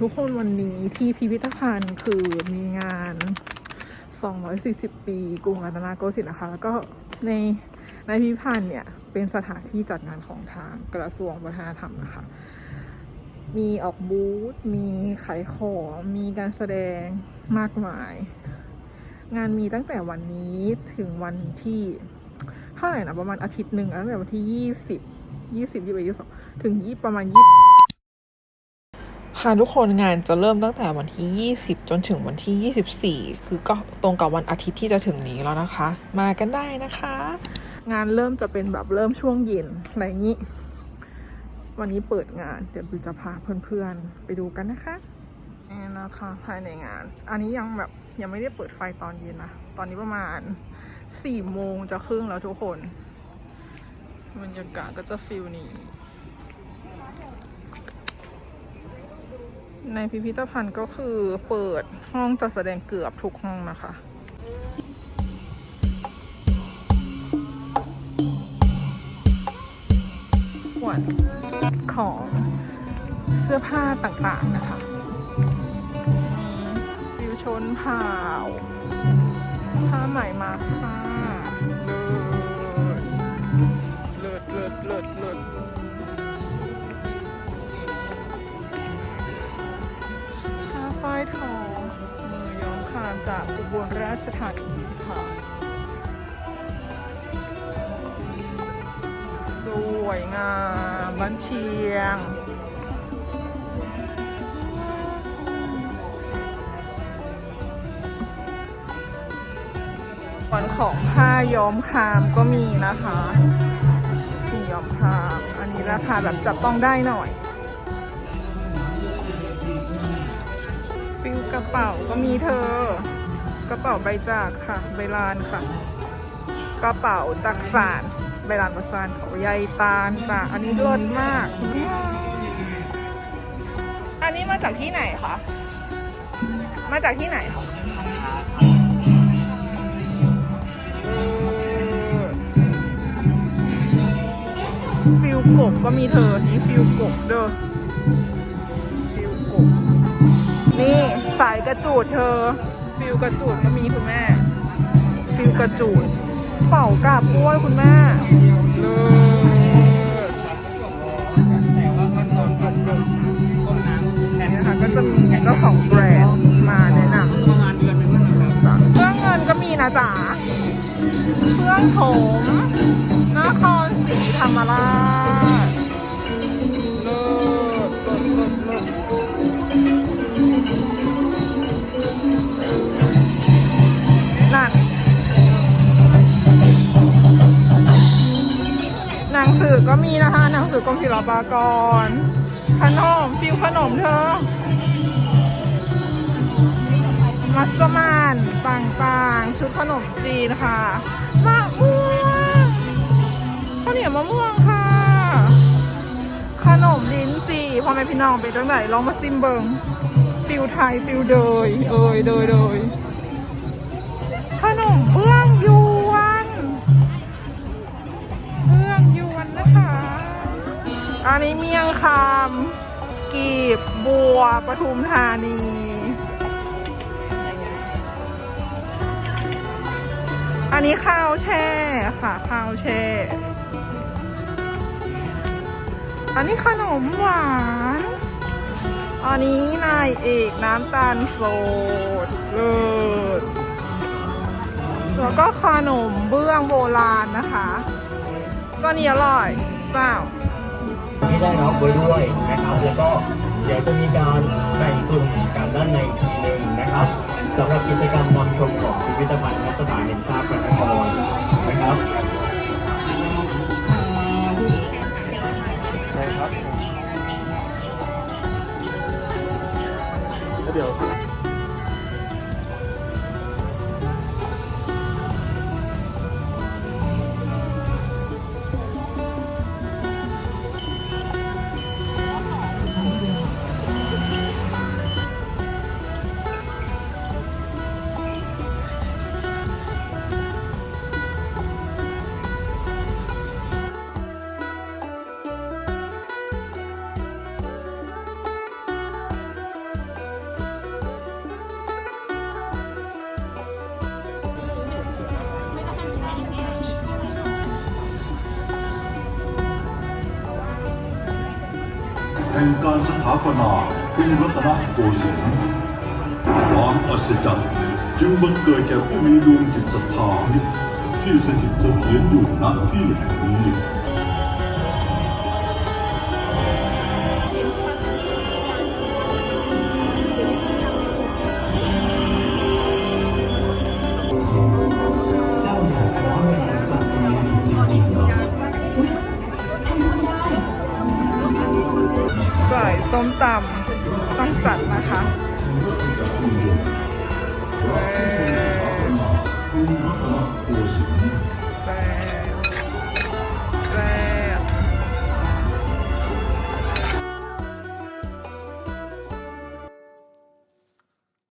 ทุกคนวันนี้ที่พิพิธภัณฑ์คือมีงาน 240 ปีกรุงรัตนโกสินทร์นะคะ แล้วก็ในในพิพิธภัณฑ์เนี่ย เป็นสถานที่จัดงานของทางกระทรวงวัฒนธรรมนะคะ มีออกบูธ มีขายของ มีการแสดงมากมาย งานมีตั้งแต่วันนี้ถึงวันที่เท่าไหร่นะประมาณอาทิตย์หนึ่งตั้งแต่วันที่ 20 20 21 22 ถึงยี่ประมาณ20 ค่ะทุกคนงานจะเริ่มตั้งแต่วันที่ 20 จนถึงวันที่ 24 คือก็ตรงกับวันอาทิตย์ที่จะถึงนี้แล้วนะคะ มากันได้นะคะ งานเริ่มจะเป็นแบบเริ่มช่วงเย็นอะไรงนี้ วันนี้เปิดงาน เดี๋ยวบิวจะพาเพื่อนๆ ไปดูกันนะคะนี่นะคะภายในงาน อันนี้ยังแบบยังไม่ได้เปิดไฟตอนเย็นนะ ตอนนี้ประมาณ 4 โมงจะครึ่งแล้วทุกคนบรรยากาศก็จะฟิลนี้ ในพิพิธภัณฑ์ก็คือเปิดห้องจัดแสดงเกือบทุกห้องนะคะขวดของเสื้อผ้าต่างๆนะคะมีฟิวชนเผ่าผ้าไหมมาค่ะเลิศเลิศเลิศเลิศเลิศ จากอุบลราชธานีค่ะ สวยงามบ้านเชียงวันของผ้าย้อมคามก็มีนะคะมีย้อมคาม อันนี้ราคาแบบจับต้องได้หน่อยฟิลกระเป๋าก็มีเธอ กระเป๋าใบจากค่ะ ใบลานค่ะ กระเป๋าจากสารใบลานประสานเขาใยตาลจ้ะอันนี้เลิศมาก อันนี้มาจากที่ไหนคะ มาจากที่ไหนคะฟิลกบก็มีเธอ นี่ฟิลกบเด้อ ฟิลกบ นี่สายกระจูดเธอ ฟิลกระจูดก็มีคุณแม่ ฟิลกระจูด เป่ากาบกล้วยคุณแม่เลิศนี่นะคะก็จะมีเจ้าของแบรนด์มาแนะนำเครื่องเงินก็มีนะจ๊ะเครื่องถมนครศรีธรรมราช ก็มีนะคะหนังสือกรมศิลปากร ขนมฟิวขนมเธอ มัสมานต่างๆ ชุดขนมจีนค่ะมะม่วงข้าวเหนียวมะม่วงค่ะ ขนมลิ้นจี่พ่อแม่พี่น้องไปตั้งไหนลองมาซิมเบิงฟิวไทยฟิวเดยเอยเดยเดย นนี้เมียงคำกีบ บัวปทุมธานี อันนี้ข้าวแช่ค่ะ ข้าวแช่ อันนี้ขนมหวาน อันนี้นายเอกน้ำตาลโสดเลิศแล้วก็ขนมเบื้องโบราณนะคะก็นี่อร่อยเจ้า ที่ได้รับไว้ด้วยนะครับแล้วก็เดี๋ยวจะมีการแบ่งกลุ่มกันด้านในทีหนึ่งนะครับสำหรับกิจกรรมนำชมของพิพิธภัณฑ์มัสถานแห่งชาติพระนครนะครับใช่ครับเดี๋ยว แห่งการสถาปนากรุงรัตนโกสินทร์ความอัศจรรย์จึงบังเกิดแก่ผู้มีดวงจิตศรัทธาที่สถิตเสถียรอยู่ณที่แห่งนี้ ส้มตำต้องจัดนะคะ